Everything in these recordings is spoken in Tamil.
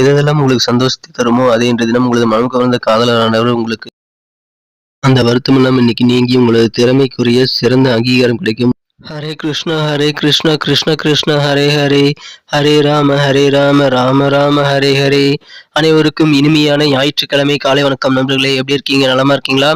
எதெல்லாம் உங்களுக்கு சந்தோஷத்தை தருமோ அதே இன்றைய தினம் உங்களது மனம் கவர்ந்த காதலரானவர் உங்களுக்கு அந்த வருத்தம் எல்லாம் இன்னைக்கு நீங்கி உங்களது திறமைக்குரிய சிறந்த அங்கீகாரம் கிடைக்கும். ஹரே கிருஷ்ணா ஹரே கிருஷ்ணா கிருஷ்ண கிருஷ்ண ஹரே ஹரே ஹரே ராம ஹரே ராம ராம ராம ஹரே ஹரே அனைவருக்கும் இனிமையான ஞாயிற்றுக்கிழமை. காலை வணக்கம் நண்பர்களே எப்படி இருக்கீங்க? நலமா இருக்கீங்களா?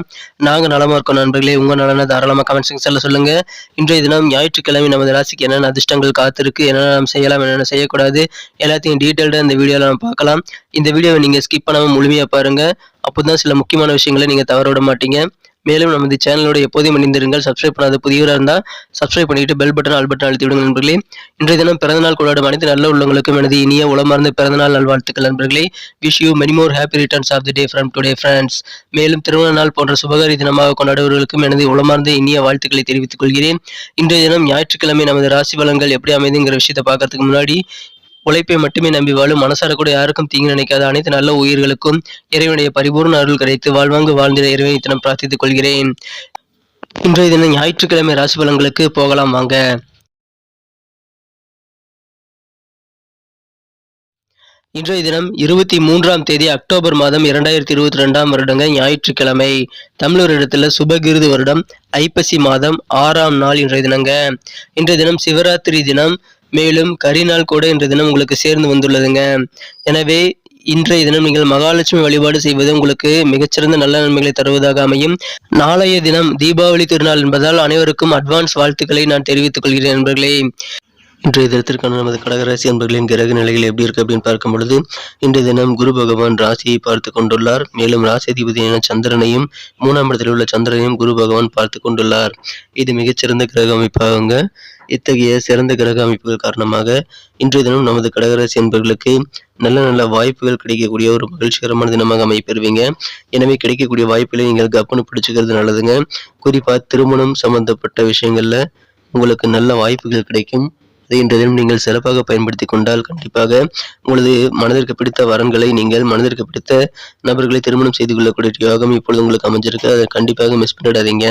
நாங்க நலமா இருக்கோம் நண்பர்களே. உங்க நலனை தாராளமா கமெண்ட் செக்ஷன்ல சொல்லுங்க. இன்றைய தினம் ஞாயிற்றுக்கிழமை நமது ராசிக்கு என்னென்ன அதிர்ஷ்டங்கள் காத்திருக்கு என்னென்ன நம்ம செய்யலாம் என்னென்ன செய்யக்கூடாது எல்லாத்தையும் டீட்டெயில்டாக இந்த வீடியோவில் நம்ம பார்க்கலாம். இந்த வீடியோவை நீங்கள் ஸ்கிப் பண்ணாமல் முழுமையாக பாருங்க. அப்போதான் சில முக்கியமான விஷயங்களை நீங்கள் தவற விட மாட்டீங்க. மேலும் நமது சேனலோட எப்போதையும் இணைந்திருங்கள். சப்ஸ்கிரைப் பண்ணாத புதியவராக இருந்தால் சப்ஸ்கிரைப் பண்ணிட்டு பெல் பட்டன் ஆல் பட்டன் அழுத்தி விடுங்கள் நண்பர்களே. இன்றைய தினம் பிறந்தநாள் கொண்டாடும் அனைத்து நல்ல உள்ளங்களுக்கும் எனது இனிய உளமார்ந்த பிறந்தநாள் நல்வாழ்த்துக்கள் நண்பர்களே. Wish you many more happy returns of the day from today friends மேலும் திருமண நாள் போன்ற சுபகாரி தினமாக கொண்டாடுபவர்களுக்கும் எனது உளமார்ந்த இனிய வாழ்த்துக்களை தெரிவித்துக் கொள்கிறேன். இன்றைய தினம் ஞாயிற்றுக்கிழமை நமது ராசி பலன்கள் எப்படி அமைதுங்கிற விஷயத்தை பார்க்கறதுக்கு முன்னாடி உழைப்பை மட்டுமே நம்பி வாழும் மனசார கூட யாருக்கும் தீங்கு நினைக்காத அனைத்து நல்ல உயிர்களுக்கும் இறைவனுடைய பரிபூர்ண அருள் கிடைத்து வாழ்வாங்கு வாழ்ந்திட இறைவனை தினம் பிரார்த்தித்துக் கொள்கிறேன். இன்றைய தினம் ஞாயிற்றுக்கிழமை ராசி பலன்களுக்கு போகலாம் வாங்க. இன்றைய தினம் இருபத்தி மூன்றாம் தேதி அக்டோபர் மாதம் இரண்டாயிரத்தி இருபத்தி ரெண்டாம் வருடங்க ஞாயிற்றுக்கிழமை. தமிழர் இடத்துல சுபகிருது வருடம் ஐப்பசி மாதம் ஆறாம் நாள் இன்றைய தினங்க. இன்றைய தினம் சிவராத்திரி தினம் மேலும் கரிநாள் கூட இன்றைய தினம் உங்களுக்கு சேர்ந்து வந்துள்ளதுங்க. எனவே இன்றைய தினம் நீங்கள் மகாலட்சுமி வழிபாடு செய்வது உங்களுக்கு மிகச்சிறந்த நல்ல நன்மைகளை தருவதாக அமையும். நாளைய தினம் தீபாவளி திருநாள் என்பதால் அனைவருக்கும் அட்வான்ஸ் வாழ்த்துக்களை நான் தெரிவித்துக் கொள்கிறேன் நண்பர்களே. இன்றைய தினத்திற்கான நமது கடகராசி அன்பர்களின் கிரக நிலைகள் எப்படி இருக்கு அப்படின்னு பார்க்கும் பொழுது இன்றைய தினம் குரு பகவான் ராசியை பார்த்து கொண்டுள்ளார். மேலும் ராசிதிபதியான சந்திரனையும் மூணாம் இடத்தில் உள்ள சந்திரனையும் குரு பகவான் பார்த்து கொண்டுள்ளார். இது மிகச்சிறந்த கிரக அமைப்பாகுங்க. இத்தகைய சிறந்த கிரக அமைப்புகள் காரணமாக இன்றைய தினம் நமது கடகராசி என்பவர்களுக்கு நல்ல நல்ல வாய்ப்புகள் கிடைக்கக்கூடிய ஒரு மகிழ்ச்சிகரமான தினமாக அமைப்பெறுவீங்க எனவே கிடைக்கக்கூடிய வாய்ப்புகளை நீங்கள் கப்பனு பிடிச்சுக்கிறது நல்லதுங்க. குறிப்பாக திருமணம் சம்பந்தப்பட்ட விஷயங்களில் உங்களுக்கு நல்ல வாய்ப்புகள் கிடைக்கும். இதை இன்றைய தினம் நீங்கள் சிறப்பாக பயன்படுத்தி கொண்டால் கண்டிப்பாக உங்களது மனதிற்கு பிடித்த வரன்களை நீங்கள் மனதிற்கு பிடித்த நபர்களை திருமணம் செய்து கொள்ளக்கூடிய யோகம் இப்பொழுது உங்களுக்கு அமைஞ்சிருக்கு. அதை கண்டிப்பாக மிஸ் பண்ணிடாதீங்க.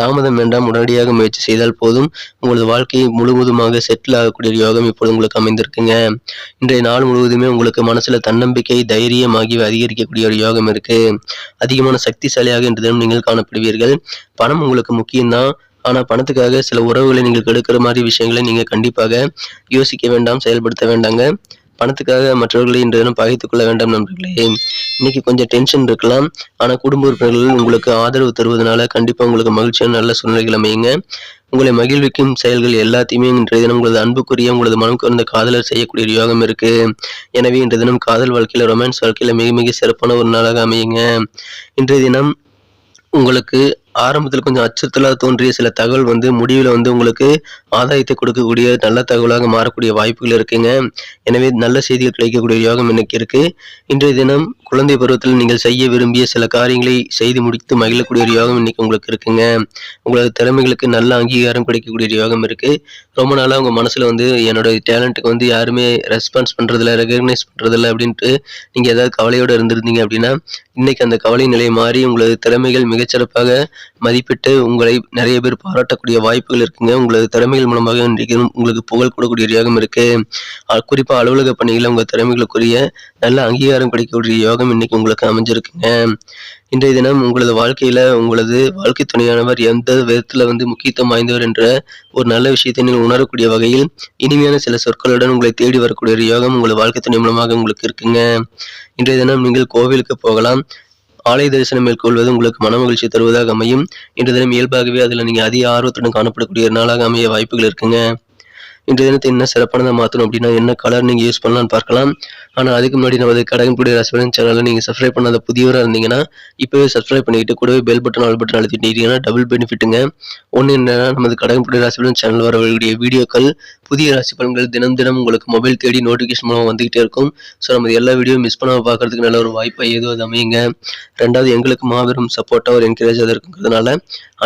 தாமதம் வேண்டாம். உடனடியாக முயற்சி செய்தால் போதும். உங்களது வாழ்க்கை முழுவதுமாக செட்டில் ஆகக்கூடிய யோகம் இப்பொழுது உங்களுக்கு அமைந்திருக்குங்க. இன்றைய நாள் முழுவதுமே உங்களுக்கு மனசுல தன்னம்பிக்கை தைரியம் ஆகியவை அதிகரிக்கக்கூடிய ஒரு யோகம் இருக்கு. அதிகமான சக்திசாலியாக இன்று தினம் நீங்கள் காணப்படுவீர்கள். பணம் உங்களுக்கு முக்கியம்தான். ஆனால் பணத்துக்காக சில உறவுகளை நீங்கள் கெடுக்கிற மாதிரி விஷயங்களை நீங்கள் கண்டிப்பாக யோசிக்க வேண்டாம் செயல்படுத்த வேண்டாங்க. பணத்துக்காக மற்றவர்களை இன்று தினம் பகைத்துக் கொள்ள வேண்டாம் நண்பர்களே. இன்னைக்கு கொஞ்சம் டென்ஷன் இருக்கலாம். ஆனால் குடும்ப உறுப்பினர்கள் உங்களுக்கு ஆதரவு தருவதனால கண்டிப்பாக உங்களுக்கு மகிழ்ச்சியான நல்ல சூழ்நிலைகள் அமையுங்க. உங்களை மகிழ்விக்கும் செயல்கள் எல்லாத்தையுமே இன்றைய தினம் உங்களது அன்புக்குரிய உங்களது மனம் குறைந்த காதலர் செய்யக்கூடிய யோகம் இருக்கு. எனவே இன்றைய தினம் காதல் வாழ்க்கையில ரொமான்ஸ் வாழ்க்கையில மிக மிக சிறப்பான ஒரு நாளாக அமையுங்க. இன்றைய தினம் உங்களுக்கு ஆரம்பத்தில் கொஞ்சம் அச்சுறுத்தலாக தோன்றிய சில தகவல் வந்து முடிவில் வந்து உங்களுக்கு ஆதாயத்தை கொடுக்கக்கூடிய நல்ல தகவலாக மாறக்கூடிய வாய்ப்புகள் இருக்குங்க. எனவே நல்ல செய்திகள் கிடைக்கக்கூடிய யோகம் இன்னைக்கு இருக்கு. இன்றைய தினம் குழந்தை பருவத்தில் நீங்கள் செய்ய விரும்பிய சில காரியங்களை செய்து முடித்து மகிழக்கூடிய ஒரு யோகம் இன்னைக்கு உங்களுக்கு இருக்குங்க. உங்களது திறமைகளுக்கு நல்ல அங்கீகாரம் கிடைக்கக்கூடிய ஒரு யோகம் இருக்கு. ரொம்ப நாளாக உங்க மனசுல வந்து என்னோட டேலண்ட்டுக்கு வந்து யாருமே ரெஸ்பான்ஸ் பண்றதில்ல ரெகக்னைஸ் பண்றதில்ல அப்படின்ட்டு நீங்க ஏதாவது கவலையோட இருந்திருந்தீங்க அப்படின்னா இன்னைக்கு அந்த கவலை நிலை மாறி உங்களது திறமைகள் மிகச்சிறப்பாக மதிப்பிட்டு உங்களை நிறைய பேர் பாராட்டக்கூடிய வாய்ப்புகள் இருக்குங்க. உங்களது திறமைகள் மூலமாக இன்றைக்கு உங்களுக்கு புகழ் கொடுக்கக்கூடிய யோகம் இருக்கு. குறிப்பாக குறிப்பா அலுவலக பணிகளில் உங்க திறமைகளுக்குரிய நல்ல அங்கீகாரம் கிடைக்கக்கூடிய யோகம் இன்னைக்கு உங்களுக்கு அமைஞ்சிருக்குங்க. இன்றைய தினம் உங்களது வாழ்க்கையில உங்களது வாழ்க்கை துணையானவர் எந்த விதத்துல வந்து முக்கியத்துவம் வாய்ந்தவர் என்ற ஒரு நல்ல விஷயத்தை நீங்கள் உணரக்கூடிய வகையில் இனிமையான சில சொற்களுடன் உங்களை தேடி வரக்கூடிய ஒரு யோகம் உங்களது வாழ்க்கை துணை மூலமாக உங்களுக்கு இருக்குங்க. இன்றைய தினம் நீங்கள் கோவிலுக்கு போகலாம். ஆலய தரிசனம் மேற்கொள்வது உங்களுக்கு மன மகிழ்ச்சி தருவதாக அமையும். இன்றைய தினம் இயல்பாகவே அதில் நீங்கள் அதிக ஆர்வத்துடன் காணப்படக்கூடிய ஒரு நாளாக அமைய வாய்ப்புகள் இருக்குங்க. இன்றைய தினத்தை என்ன சிறப்பானதாக மாற்றணும் அப்படின்னா என்ன கலர் நீங்கள் யூஸ் பண்ணலாம்னு பார்க்கலாம். ஆனால் அதுக்கு முன்னாடி நமது கடகன்புடைய ராசிபலன் சேனலை நீங்கள் சப்ஸ்கிரைப் பண்ணாத புதியவராக இருந்தீங்கன்னா இப்போவே சப்ஸ்கிரைப் பண்ணிக்கிட்டு கூடவே பெல் பட்டன் ஆல் பட்டன் அழுத்திட்டீங்கன்னா டபுள் பெனிஃபிட்டுங்க ஒன்று என்னன்னா நமது கடகன்புடைய ராசிபலன் சேனல் வரவர்களுடைய வீடியோக்கள் புதிய ராசி பலன்கள் தினம் தினம் உங்களுக்கு மொபைல் தேடி நோட்டிஃபிகேஷன் மூலம் வந்துகிட்டே இருக்கும். ஸோ நம்ம எல்லா வீடியோ மிஸ் பண்ணாமல் பார்க்கறதுக்கு நல்ல ஒரு வாய்ப்பாக ஏதோ அது அமையுங்க. ரெண்டாவது எங்களுக்கு மாபெரும் சப்போர்ட்டாக ஒரு என்கரேஜாக இருக்குங்கிறதுனால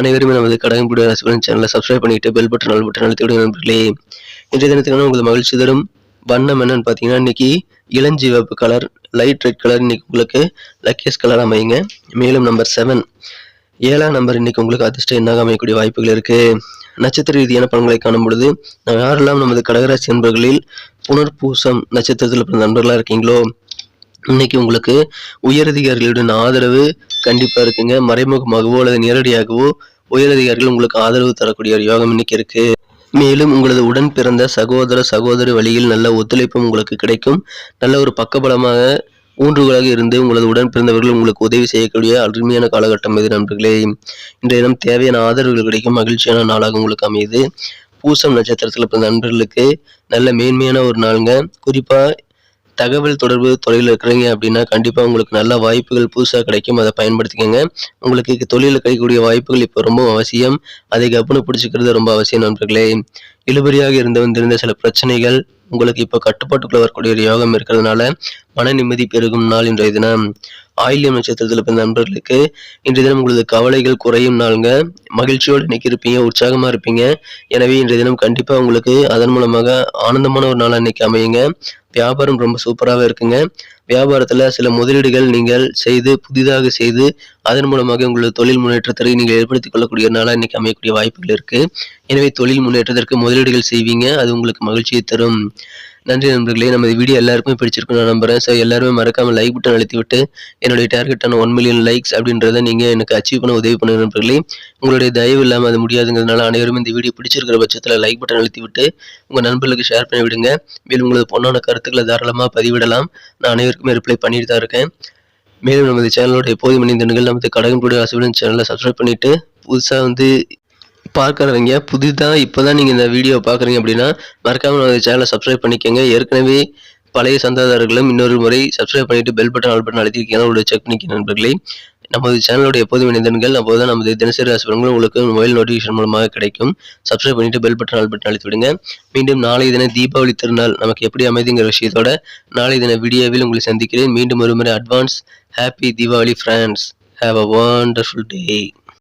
அனைவருமே நமது கடகன்புடைய ராசிபலன் சேனலை சப்ஸ்கிரைப் பண்ணிட்டு பெல் பட்டன் ஆல் பட்டன் அழுத்தி விடுங்க நண்பர்களே. இன்றைய தினத்துக்கான உங்களுக்கு மகிழ்ச்சி தரும் வண்ணம் என்னன்னு பார்த்தீங்கன்னா இன்னைக்கு இளஞ்சிவப்பு கலர் லைட் ரெட் கலர் இன்னைக்கு உங்களுக்கு லக்கியஸ்ட் கலர் அமையுங்க. மேலும் நம்பர் செவன் ஏழாம் நம்பர் இன்னைக்கு உங்களுக்கு அதிர்ஷ்டம் என்னாக அமையக்கூடிய வாய்ப்புகள் இருக்கு. நட்சத்திர ரீதியான பலன்களை காணும் பொழுது நாம் யாரெல்லாம் நமது கடகராசி நண்பர்களில் புனர்பூசம் நட்சத்திரத்தில் பிறந்த நண்பர்களாக இருக்கீங்களோ இன்னைக்கு உங்களுக்கு உயரதிகாரிகளுடன் ஆதரவு கண்டிப்பாக இருக்குங்க. மறைமுகமாகவோ அல்லது நேரடியாகவோ உயரதிகாரிகள் உங்களுக்கு ஆதரவு தரக்கூடிய ஒரு யோகம் இன்னைக்கு இருக்கு. மேலும் உங்களது உடன் பிறந்த சகோதர சகோதரி வழியில் நல்ல ஒத்துழைப்பும் உங்களுக்கு கிடைக்கும். நல்ல ஒரு பக்கபலமாக ஊன்றுகளாக இருந்து உங்களது உடன் பிறந்தவர்கள் உங்களுக்கு உதவி செய்யக்கூடிய அருமையான காலகட்டம் இது நண்பர்களே. இன்றைய தினம் தேவையான ஆதரவுகள் கிடைக்கும். மகிழ்ச்சியான நாளாக உங்களுக்கு அமையுது. பூசம் நட்சத்திரத்தில் பிறந்த நண்பர்களுக்கு நல்ல மேன்மையான ஒரு நாளுங்க. குறிப்பாக தகவல் தொடர்பு துறையில் இருக்கிறீங்க அப்படின்னா கண்டிப்பாக உங்களுக்கு நல்ல வாய்ப்புகள் புதுசாக கிடைக்கும். அதை பயன்படுத்திக்கோங்க. உங்களுக்கு தொழிலில் கிடைக்கக்கூடிய வாய்ப்புகள் இப்போ ரொம்ப அவசியம். அதை கப்புனு பிடிச்சிக்கிறது ரொம்ப அவசியம் நண்பர்களே. இழுபறியாக இருந்து வந்திருந்த சில பிரச்சனைகள் உங்களுக்கு இப்போ கட்டுப்பாட்டுக்குள்ள வரக்கூடிய ஒரு யோகம் இருக்கிறதுனால மன நிம்மதி பெருகும் நாள் இன்றைய தினம். ஆயில்யம் நட்சத்திரத்தில் பிறந்த நண்பர்களுக்கு இன்றைய தினம் உங்களது கவலைகள் குறையும் நாளுங்க. மகிழ்ச்சியோடு இன்னைக்கு இருப்பீங்க உற்சாகமாக இருப்பீங்க. எனவே இன்றைய தினம் கண்டிப்பாக உங்களுக்கு அதன் மூலமாக ஆனந்தமான ஒரு நாள் அன்னைக்கு அமையுங்க. வியாபாரம் ரொம்ப சூப்பராகவே இருக்குங்க. வியாபாரத்தில் சில முதலீடுகள் நீங்கள் செய்து புதிதாக செய்து அதன் மூலமாக உங்களது தொழில் முன்னேற்றத்தை நீங்கள் ஏற்படுத்திக் கொள்ளக்கூடிய நாளாக இன்னைக்கு அமையக்கூடிய வாய்ப்புகள் இருக்கு. எனவே தொழில் முன்னேற்றத்திற்கு முதலீடுகள் செய்வீங்க அது உங்களுக்கு மகிழ்ச்சியை தரும். நன்றி நண்பர்களே. நம்ம வீடியோ எல்லாருக்குமே பிடிச்சிருக்கும் நான் நம்புறேன். ஸோ எல்லாருமே மறக்காம லைக் பட்டன் அழுத்தி விட்டு என்னுடைய டார்கெட்டான ஒன் மில்லியன் லைக்ஸ் அப்படின்றத நீங்க எனக்கு அச்சீவ் பண்ண உதவி பண்ணுங்க நண்பர்களே. உங்களுடைய தயவு இல்லாமல் அது முடியாதுங்கிறதுனால அனைவரும் இந்த வீடியோ பிடிச்சிருக்கிற பட்சத்தில் லைக் பட்டன் அழுத்தி விட்டு உங்க நண்பர்களுக்கு ஷேர் பண்ணி விடுங்க. மேலும் உங்களது பொண்ணான கருத்துக்களை தாராளமாக பதிவிடலாம். நான் அனைவருக்குமே ரிப்ளை பண்ணிட்டு தான் இருக்கேன். மேலும் நமது சேனலோட எப்போதும் இணைந்தவர்கள் நமது கடகம் கூட ஆசையுடன் சேனலை சப்ஸ்கிரைப் பண்ணிட்டு புதுசாக வந்து பார்க்குறவங்க புதிதாக இப்போ தான் நீங்கள் இந்த வீடியோ பார்க்குறீங்க அப்படின்னா மறக்காமல் நம்ம சேனலை சப்ஸ்கிரைப் பண்ணிக்கோங்க. ஏற்கனவே பழைய சந்தாதாரர்களும் இன்னொரு முறை சப்ஸ்கிரைப் பண்ணிவிட்டு பெல் பட்டன் ஆல் பட்டன் அழுத்திருக்கீங்க. உங்களை செக் பண்ணிக்க நண்பர்களே நமது சேனலோட எப்போதும் இணைந்தன்கள் அப்போது தான் நமது தினசரி ராசிபலன்கள் உங்களுக்கு மொபைல் நோட்டிஃபிகேஷன் மூலமாக கிடைக்கும். சப்ஸ்கிரைப் பண்ணிட்டு பெல் பட்டன் ஆல் பட்டன் அழுத்தி விடுங்க. மீண்டும் நாளை தின தீபாவளி திருநாள் நமக்கு எப்படி அமைதிங்கிற விஷயத்தோட நாளை தின வீடியோவில் உங்களை சந்திக்கிறேன். மீண்டும் ஒரு முறை advance happy Deepavali friends have a wonderful day